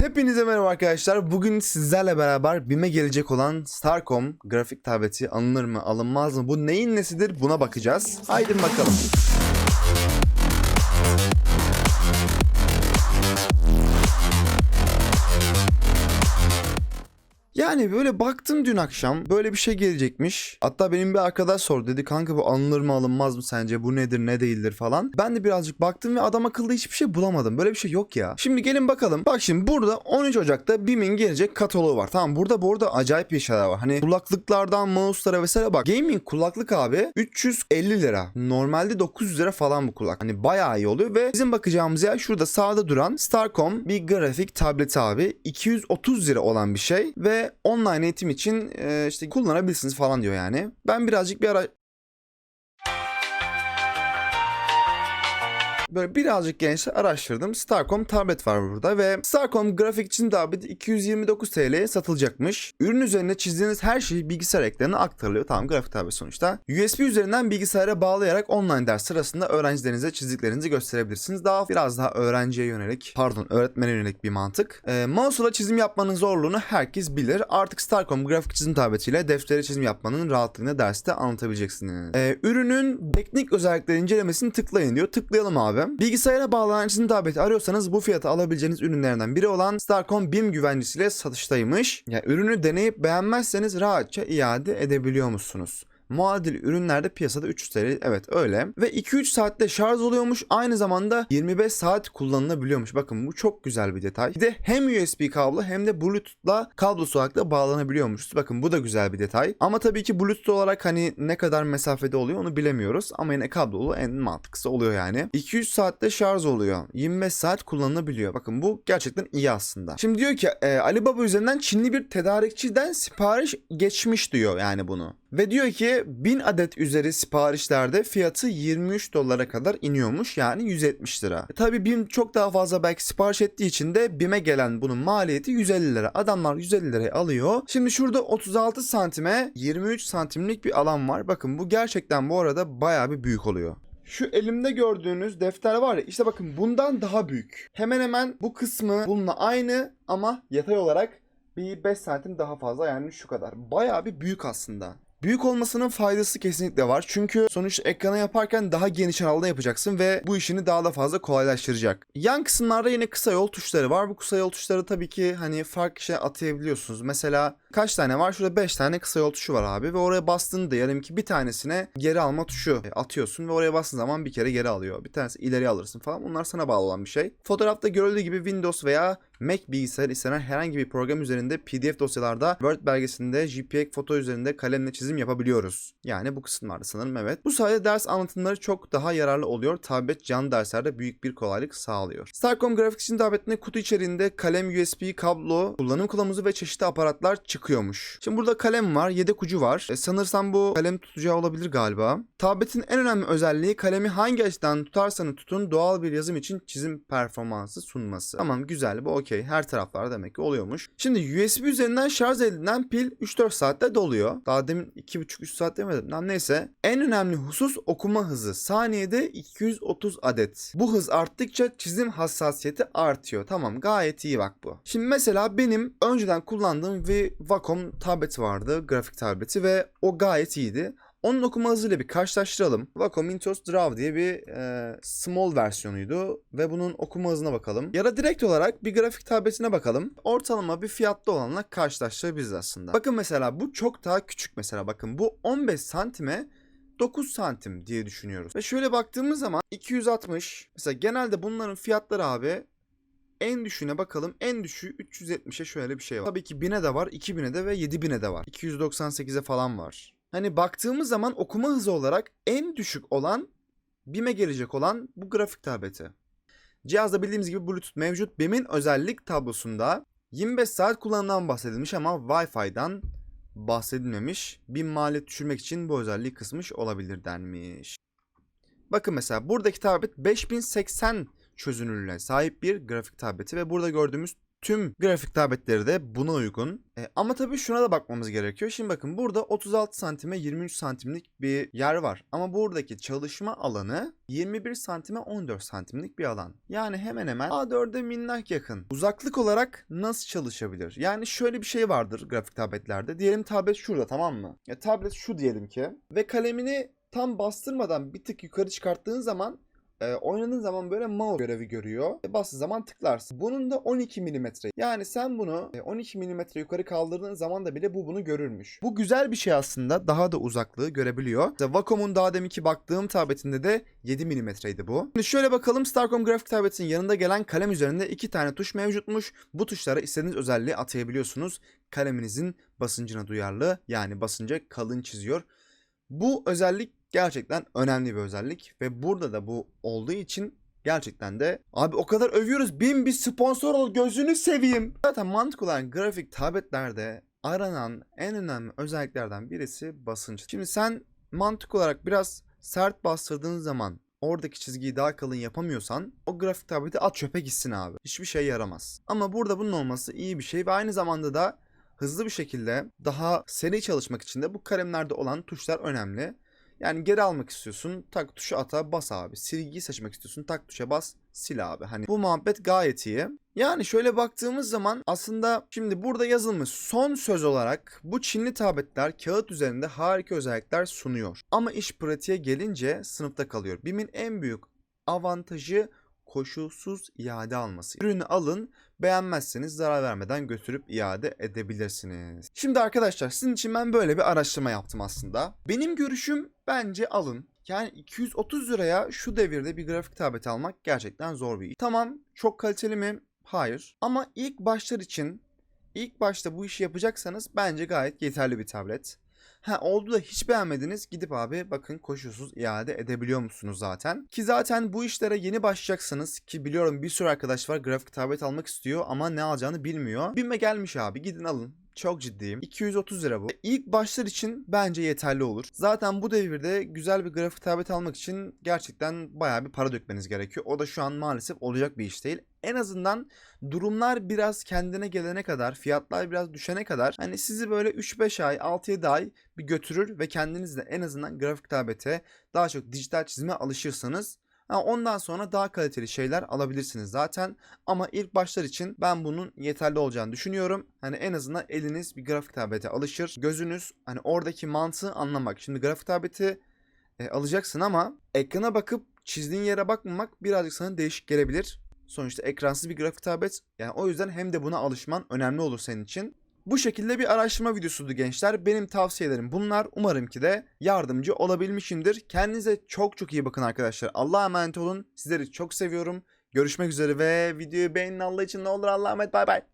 hepinize merhaba arkadaşlar. Bugün sizlerle beraber BİM'e gelecek olan Starcom grafik tableti alınır mı alınmaz mı? Bu neyin nesidir buna bakacağız. Haydi bakalım. Yani böyle baktım dün akşam böyle bir şey gelecekmiş. Hatta benim bir arkadaş sordu dedi kanka bu alınır mı alınmaz mı sence bu nedir ne değildir falan. Ben de birazcık baktım ve adam akıllı hiçbir şey bulamadım. Böyle bir şey yok ya. Şimdi gelin bakalım. Bak şimdi burada 13 Ocak'ta BİM'in gelecek kataloğu var. Tamam burada bu arada acayip bir şeyler var. Hani kulaklıklardan mouse'lara vesaire bak. Gaming kulaklık abi 350 lira. Normalde 900 lira falan bu kulak. Hani bayağı iyi oluyor ve bizim bakacağımız yer şurada sağda duran Starcom bir grafik tableti abi. 230 lira olan bir şey ve online eğitim için e, işte kullanabilirsiniz falan diyor yani. Ben birazcık bir ara Böyle birazcık gençler araştırdım. Starcom tablet var burada ve Starcom grafik çizim tableti 229 TL'ye satılacakmış. Ürün üzerine çizdiğiniz her şey bilgisayar ekranına aktarılıyor. Tamam grafik tablet sonuçta. USB üzerinden bilgisayara bağlayarak online ders sırasında öğrencilerinize çizdiklerinizi gösterebilirsiniz. Daha biraz daha öğrenciye yönelik, pardon öğretmene yönelik bir mantık. E, mouse'la çizim yapmanın zorluğunu herkes bilir. Artık Starcom grafik çizim tabletiyle deftere çizim yapmanın rahatlığını derste anlatabileceksiniz. E, ürünün teknik özellikleri incelemesini tıklayın diyor. Tıklayalım abi. Bilgisayara bağlanan çizim tableti arıyorsanız bu fiyata alabileceğiniz ürünlerden biri olan Starcom BIM güvencesiyle satıştaymış. Yani ürünü deneyip beğenmezseniz rahatça iade edebiliyor musunuz? Muadil ürünlerde piyasada 300 TL evet öyle. Ve 2-3 saatte şarj oluyormuş aynı zamanda 25 saat kullanılabiliyormuş. Bakın bu çok güzel bir detay. Bir de hem USB kablo hem de Bluetooth'la kablosu olarak da bağlanabiliyormuşuz. Bakın bu da güzel bir detay. Ama tabii ki Bluetooth olarak hani ne kadar mesafede oluyor onu bilemiyoruz. Ama yine kablolu en mantıklısı oluyor yani. 200 saatte şarj oluyor. 25 saat kullanılabiliyor. Bakın bu gerçekten iyi aslında. Şimdi diyor ki e, Alibaba üzerinden Çinli bir tedarikçiden sipariş geçmiş diyor yani bunu. Ve diyor ki 1000 adet üzeri siparişlerde fiyatı 23 dolara kadar iniyormuş yani 170 lira. E tabii BİM çok daha fazla belki sipariş ettiği için de BİM'e gelen bunun maliyeti 150 lira. Adamlar 150 liraya alıyor. Şimdi şurada 36 santime 23 santimlik bir alan var. Bakın bu gerçekten bu arada bayağı bir büyük oluyor. Şu elimde gördüğünüz defter var ya işte bakın bundan daha büyük. Hemen hemen bu kısmı bununla aynı ama yatay olarak bir 5 santim daha fazla yani şu kadar. Bayağı bir büyük aslında. Büyük olmasının faydası kesinlikle var. Çünkü sonuçta ekrana yaparken daha geniş alanda yapacaksın ve bu işini daha da fazla kolaylaştıracak. Yan kısımlarda yine kısa yol tuşları var. Bu kısa yol tuşları tabii ki hani farklı şey atayabiliyorsunuz. Mesela kaç tane var? Şurada 5 tane kısa yol tuşu var abi ve oraya bastığında diyelim ki bir tanesine geri alma tuşu atıyorsun ve oraya bastığın zaman bir kere geri alıyor. Bir tanesi ileri alırsın falan. Bunlar sana bağlı olan bir şey. Fotoğrafta görüldüğü gibi Windows veya Mac bilgisayar istenen herhangi bir program üzerinde PDF dosyalarda, Word belgesinde, JPEG foto üzerinde kalemle çizim yapabiliyoruz. Yani bu kısımlarda sanırım evet. Bu sayede ders anlatımları çok daha yararlı oluyor. Tablet canlı derslerde büyük bir kolaylık sağlıyor. Starcom grafik için tabletinde kutu içerisinde kalem, USB, kablo, kullanım kılavuzu ve çeşitli aparatlar çıkıyormuş. Şimdi burada kalem var, yedek ucu var. E, sanırsam bu kalem tutacağı olabilir galiba. Tabletin en önemli özelliği kalemi hangi açıdan tutarsanız tutun doğal bir yazım için çizim performansı sunması. Tamam güzel bu okey. Her taraflarda demek ki oluyormuş. Şimdi USB üzerinden şarj edilen pil 3-4 saatte doluyor. Daha demin 2,5-3 saat demedim. Lan neyse. En önemli husus okuma hızı. Saniyede 230 adet. Bu hız arttıkça çizim hassasiyeti artıyor. Tamam gayet iyi bak bu. Şimdi mesela benim önceden kullandığım bir Wacom tableti vardı. Grafik tableti ve o gayet iyiydi. Onun okuma hızıyla bir karşılaştıralım. Wacom Intuos Draw diye bir e, small versiyonuydu ve bunun okuma hızına bakalım. Ya da direkt olarak bir grafik tabletine bakalım. Ortalama bir fiyatlı olanla karşılaştırabiliriz aslında. Bakın mesela bu çok daha küçük mesela bakın bu 15 santime 9 santim diye düşünüyoruz. Ve şöyle baktığımız zaman 260 mesela genelde bunların fiyatları abi en düşüğüne bakalım. En düşüğü 370'e şöyle bir şey var. Tabii ki 1000'e de var, 2000'e de ve 7000'e de var. 298'e falan var. Hani baktığımız zaman okuma hızı olarak en düşük olan BİM'e gelecek olan bu grafik tableti. Cihazda bildiğimiz gibi Bluetooth mevcut. BİM'in özellik tablosunda 25 saat kullanımdan bahsedilmiş ama Wi-Fi'dan bahsedilmemiş. BİM maliyet düşürmek için bu özelliği kısmış olabilir denmiş. Bakın mesela buradaki tablet 5080 çözünürlüğüne sahip bir grafik tableti ve burada gördüğümüz Tüm grafik tabletleri de buna uygun. E, ama tabii şuna da bakmamız gerekiyor. Şimdi bakın burada 36 santime 23 santimlik bir yer var. Ama buradaki çalışma alanı 21 santime 14 santimlik bir alan. Yani hemen hemen A4'e minnak yakın. Uzaklık olarak nasıl çalışabilir? Yani şöyle bir şey vardır grafik tabletlerde. Diyelim tablet şurada tamam mı? Ya tablet şu diyelim ki. Ve kalemini tam bastırmadan bir tık yukarı çıkarttığın zaman e, oynadığın zaman böyle mouse görevi görüyor. E, bastığı zaman tıklarsın. Bunun da 12 mm. Yani sen bunu e, 12 mm yukarı kaldırdığın zaman da bile bu bunu görürmüş. Bu güzel bir şey aslında. Daha da uzaklığı görebiliyor. İşte Wacom'un daha deminki baktığım tabletinde de 7 mm'ydi bu. Şimdi şöyle bakalım Starcom grafik tabletin yanında gelen kalem üzerinde iki tane tuş mevcutmuş. Bu tuşlara istediğiniz özelliği atayabiliyorsunuz. Kaleminizin basıncına duyarlı yani basınca kalın çiziyor. Bu özellik gerçekten önemli bir özellik ve burada da bu olduğu için gerçekten de abi o kadar övüyoruz bin bir sponsor ol gözünü seveyim. Zaten mantık olarak grafik tabletlerde aranan en önemli özelliklerden birisi basınç. Şimdi sen mantık olarak biraz sert bastırdığın zaman oradaki çizgiyi daha kalın yapamıyorsan o grafik tableti at çöpe gitsin abi. Hiçbir şey yaramaz. Ama burada bunun olması iyi bir şey ve aynı zamanda da hızlı bir şekilde daha seri çalışmak için de bu kalemlerde olan tuşlar önemli. Yani geri almak istiyorsun tak tuşa ata bas abi. Silgiyi seçmek istiyorsun tak tuşa bas sil abi. Hani bu muhabbet gayet iyi. Yani şöyle baktığımız zaman aslında şimdi burada yazılmış son söz olarak bu Çinli tabletler kağıt üzerinde harika özellikler sunuyor. Ama iş pratiğe gelince sınıfta kalıyor. BİM'in en büyük avantajı koşulsuz iade alması. Ürünü alın, beğenmezseniz zarar vermeden götürüp iade edebilirsiniz. Şimdi arkadaşlar sizin için ben böyle bir araştırma yaptım aslında. Benim görüşüm bence alın. Yani 230 liraya şu devirde bir grafik tableti almak gerçekten zor bir iş. Tamam çok kaliteli mi? Hayır. Ama ilk başlar için ilk başta bu işi yapacaksanız bence gayet yeterli bir tablet. Ha oldu da hiç beğenmediniz gidip abi bakın koşulsuz iade edebiliyor musunuz zaten. Ki zaten bu işlere yeni başlayacaksınız ki biliyorum bir sürü arkadaş var grafik tablet almak istiyor ama ne alacağını bilmiyor. Bime gelmiş abi gidin alın. Çok ciddiyim. 230 lira bu. İlk başlar için bence yeterli olur. Zaten bu devirde güzel bir grafik tablet almak için gerçekten bayağı bir para dökmeniz gerekiyor. O da şu an maalesef olacak bir iş değil. En azından durumlar biraz kendine gelene kadar, fiyatlar biraz düşene kadar hani sizi böyle 3-5 ay, 6-7 ay bir götürür ve kendiniz de en azından grafik tablete daha çok dijital çizime alışırsanız ondan sonra daha kaliteli şeyler alabilirsiniz zaten. Ama ilk başlar için ben bunun yeterli olacağını düşünüyorum. Hani en azından eliniz bir grafik tablete alışır. Gözünüz hani oradaki mantığı anlamak. Şimdi grafik tableti e, alacaksın ama ekrana bakıp çizdiğin yere bakmamak birazcık sana değişik gelebilir. Sonuçta ekransız bir grafik tablet. Yani o yüzden hem de buna alışman önemli olur senin için. Bu şekilde bir araştırma videosuydu gençler. Benim tavsiyelerim bunlar. Umarım ki de yardımcı olabilmişimdir. Kendinize çok çok iyi bakın arkadaşlar. Allah'a emanet olun. Sizleri çok seviyorum. Görüşmek üzere ve videoyu beğenin Allah için ne olur Allah'a emanet bay bay.